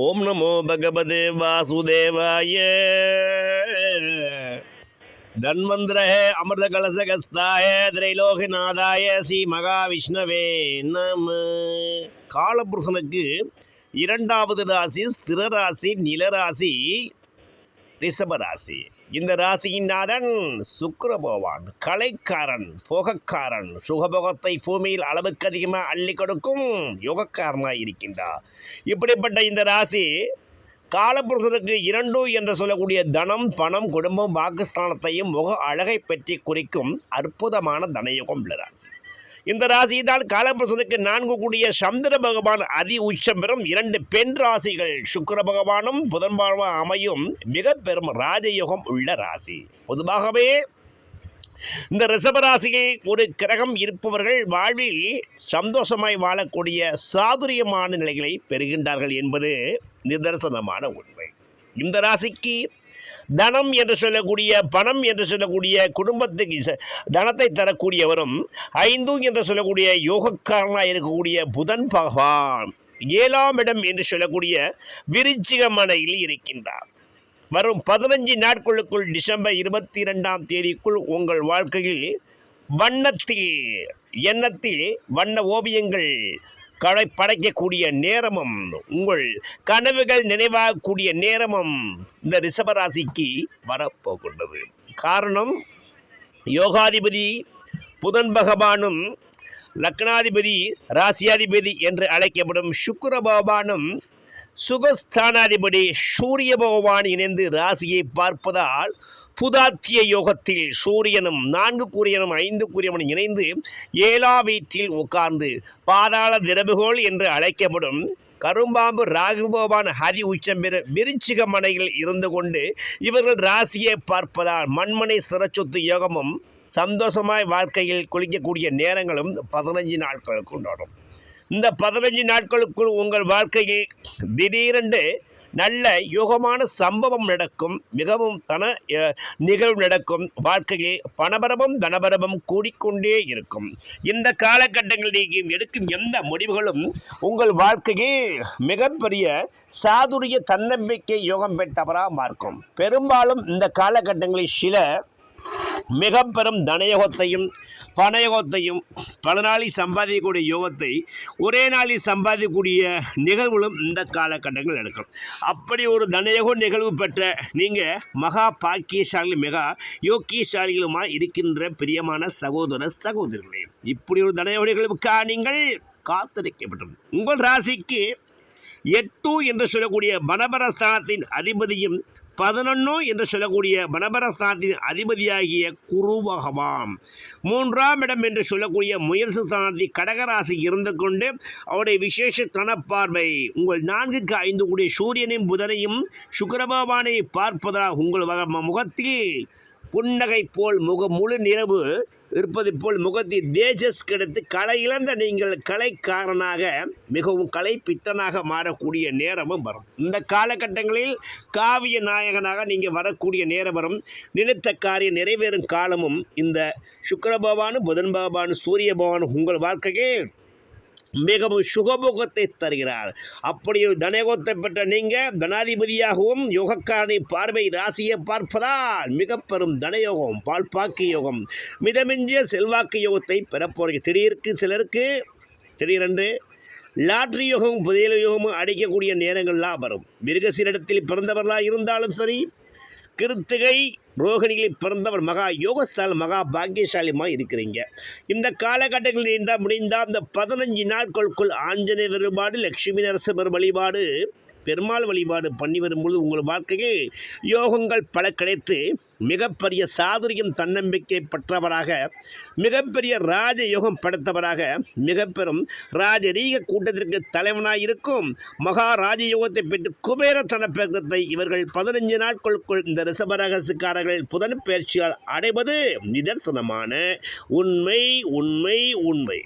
ஓம் நமோ பகவதே வாசுதேவாய. தன்வந்திர அமிர்த கலசகஸ்தாய திரைலோகநாதாய ஸ்ரீ மகாவிஷ்ணவே நம. காலபுருஷனுக்கு இரண்டாவது ராசி ஸ்திரராசி நிலராசி ரிஷபராசி. இந்த ராசியின் நாதன் சுக்கிர பகவான் கலைக்காரன் போகக்காரன் சுகபோகத்தை பூமியில் அளவுக்கு அதிகமாக அள்ளி கொடுக்கும் யோகக்காரனாக இருக்கின்றார். இப்படிப்பட்ட இந்த ராசி காலபுருஷனுக்கு இரண்டு என்று சொல்லக்கூடிய தனம் பணம் குடும்பம் வாக்குஸ்தானத்தையும் முக அழகை பற்றி குறிக்கும் அற்புதமான தனயுகம் உள்ள ராசி. இந்த ராசிதான் காலபுருஷனுக்கு நான்கு கூடிய சந்திர பகவான் அதி உச்சம் பெறும் இரண்டு பெண் ராசிகள். சுக்கர பகவானும் புதன் பகவான் அமையும் மிக பெரும் ராஜயோகம் உள்ள ராசி. பொதுவாகவே இந்த ரிஷபராசியில் ஒரு கிரகம் இருப்பவர்கள் வாழ்வில் சந்தோஷமாய் வாழக்கூடிய சாதுரியமான நிலைகளை பெறுகின்றார்கள் என்பது நிதர்சனமான உண்மை. இந்த ராசிக்கு தனம் என்று சொல்லக்கூடிய பணம் என்று சொல்லக்கூடிய குடும்பத்துக்கு ச- தனத்தை தரக்கூடியவரும் ஐந்து என்று சொல்லக்கூடிய யோகக்காரனாக இருக்கக்கூடிய புதன் பகவான் ஏழாம் இடம் என்று சொல்லக்கூடிய விருச்சிக மனையில் இருக்கின்றார். வரும் பதினஞ்சு நாட்களுக்குள் டிசம்பர் இருபத்தி இரண்டாம் தேதிக்குள் உங்கள் வாழ்க்கையில் வண்ணத்தில் எண்ணத்தில் வண்ண ஓவியங்கள் கடை படைக்கக்கூடிய நேரமும் உங்கள் கனவுகள் நினைவாகக்கூடிய நேரமும் இந்த ரிஷபராசிக்கு வரப்போகின்றது. காரணம் யோகாதிபதி புதன் பகவானும் லக்னாதிபதி ராசியாதிபதி என்று அழைக்கப்படும் சுக்கர பகவானும் சுகஸ்தானாதிபதி சூரிய பகவான் இணைந்து ராசியை பார்ப்பதால் புதாத்திய யோகத்தில் சூரியனும் நான்கு கூறியனும் ஐந்து கூறியவனும் இணைந்து ஏழா வீட்டில் உட்கார்ந்து பாதாள திரபுகோள் என்று அழைக்கப்படும் கரும்பாம்பு ராகுபோவான் ஹதி உச்சம் பெற விருச்சிக மனையில் இருந்து கொண்டு இவர்கள் ராசியை பார்ப்பதால் மண்மனை சிறச்சொத்து யோகமும் சந்தோஷமாய் வாழ்க்கையில் குளிக்கக்கூடிய நேரங்களும் பதினஞ்சு நாட்களுக்கு கொண்டாடும் இந்த பதினஞ்சு நாட்களுக்குள் உங்கள் வாழ்க்கையில் திடீரென்று நல்ல யோகமான சம்பவம் நடக்கும் மிகவும் தன நிகழ்வு நடக்கும். வாழ்க்கையில் பணபரமும் தனபரமும் கூடிக்கொண்டே இருக்கும். இந்த காலகட்டங்களில் நீங்கள் எடுக்கும் எந்த முடிவுகளும் உங்கள் வாழ்க்கையில் மிகப்பெரிய சாதுரிய தன்னம்பிக்கை யோகம் பெற்றவராக மாறும் பெரும்பாலும் இந்த காலகட்டங்களில் சில மிக பெரும் தனயோகத்தையும் பணயோகத்தையும் பல நாளில் சம்பாதிக்கக்கூடிய யோகத்தை ஒரே நாளில் சம்பாதிக்கக்கூடிய நிகழ்வுகளும் இந்த காலகட்டங்கள் நடக்கும். அப்படி ஒரு தனயோக நிகழ்வு பெற்ற நீங்கள் மகா பாக்கியசாலி மெகா யோக்கியசாலிகளுமாய் இருக்கின்ற பிரியமான சகோதர சகோதரிகளே இப்படி ஒரு தனயோக நிகழ்வுக்காக நீங்கள் காத்திருக்கப்பட்டது உங்கள் ராசிக்கு எட்டு என்று சொல்லக்கூடிய பனபரஸ்தானத்தின் அதிபதியும் பதினொன்று என்று சொல்லக்கூடிய பனபரஸ்தானத்தின் அதிபதியாகிய குரு பகவான். மூன்றாம் இடம் என்று சொல்லக்கூடிய முயற்சி ஸ்தானத்தில் கடகராசி இருந்து கொண்டு அவருடைய விசேஷ தனப்பார்வை. உங்கள் நான்குக்கு ஐந்து கூடிய சூரியனையும் புதனையும் சுக்கிரபகவானை பார்ப்பதால் உங்கள் முகத்தில். புன்னகை போல் முக முழு நிலவு இருப்பது போல் முகத்தில் தேஜஸ் கிடைத்து கலை இழந்த நீங்கள் கலைக்காரனாக மிகவும் கலை பித்தனாக மாறக்கூடிய நேரமும் வரும். இந்த காலகட்டங்களில் காவிய நாயகனாக நீங்கள் வரக்கூடிய நேரம் வரும் நினைத்த காரியம் நிறைவேறும் காலமும் இந்த சுக்கர பகவானும் புதன் பகவானும் சூரிய பகவானும் உங்கள் வாழ்க்கையே மிகவும் சுகபோகத்தை தருகிறார். அப்படி ஒரு தனயோகத்தை பெற்ற நீங்கள் தனாதிபதியாகவும் யோகக்காரனை பார்வை ராசியை பார்ப்பதால் மிக பெரும் தனயோகம் பால்பாக்கு யோகம் மிதமிஞ்சிய செல்வாக்கு யோகத்தை பெறப்போறீங்க திடீருக்கு சிலருக்கு திடீரென்று லாட்ரி யோகமும் புதையல் யோகமும் அடிக்கக்கூடிய நேரங்கள்லாம் வரும். மிருகசீரிடத்தில் பிறந்தவர்களாக இருந்தாலும் சரி கிருத்திகை ரோகிணிகளில் பிறந்தவர் மகா யோகஸ்தால் மகா பாக்கியசாலியமாக இருக்கிறீங்க. இந்த காலகட்டங்களில் இருந்தால் முடிந்தால் அந்த பதினஞ்சு நாட்களுக்குள் ஆஞ்சநேய வழிபாடு லட்சுமி நரசிம்மர் வழிபாடு பெருமாள் வழிபாடு பண்ணி வரும்பொழுது உங்கள் வாழ்க்கையில் யோகங்கள் பல கிடைத்து மிகப்பெரிய சாதுரியம் தன்னம்பிக்கை பெற்றவராக மிகப்பெரிய ராஜ யோகம் படைத்தவராக மிகப்பெரும் ராஜரீக கூட்டத்திற்கு தலைவனாக இருக்கும் மகா ராஜயோகத்தை பெற்று குபேர தனப்பேக்கத்தை இவர்கள் பதினஞ்சு நாட்களுக்குள் இந்த ரிசபரகசுக்காரர்கள் புதன் பயிற்சியால் அடைவது நிதர்சனமான உண்மை உண்மை உண்மை.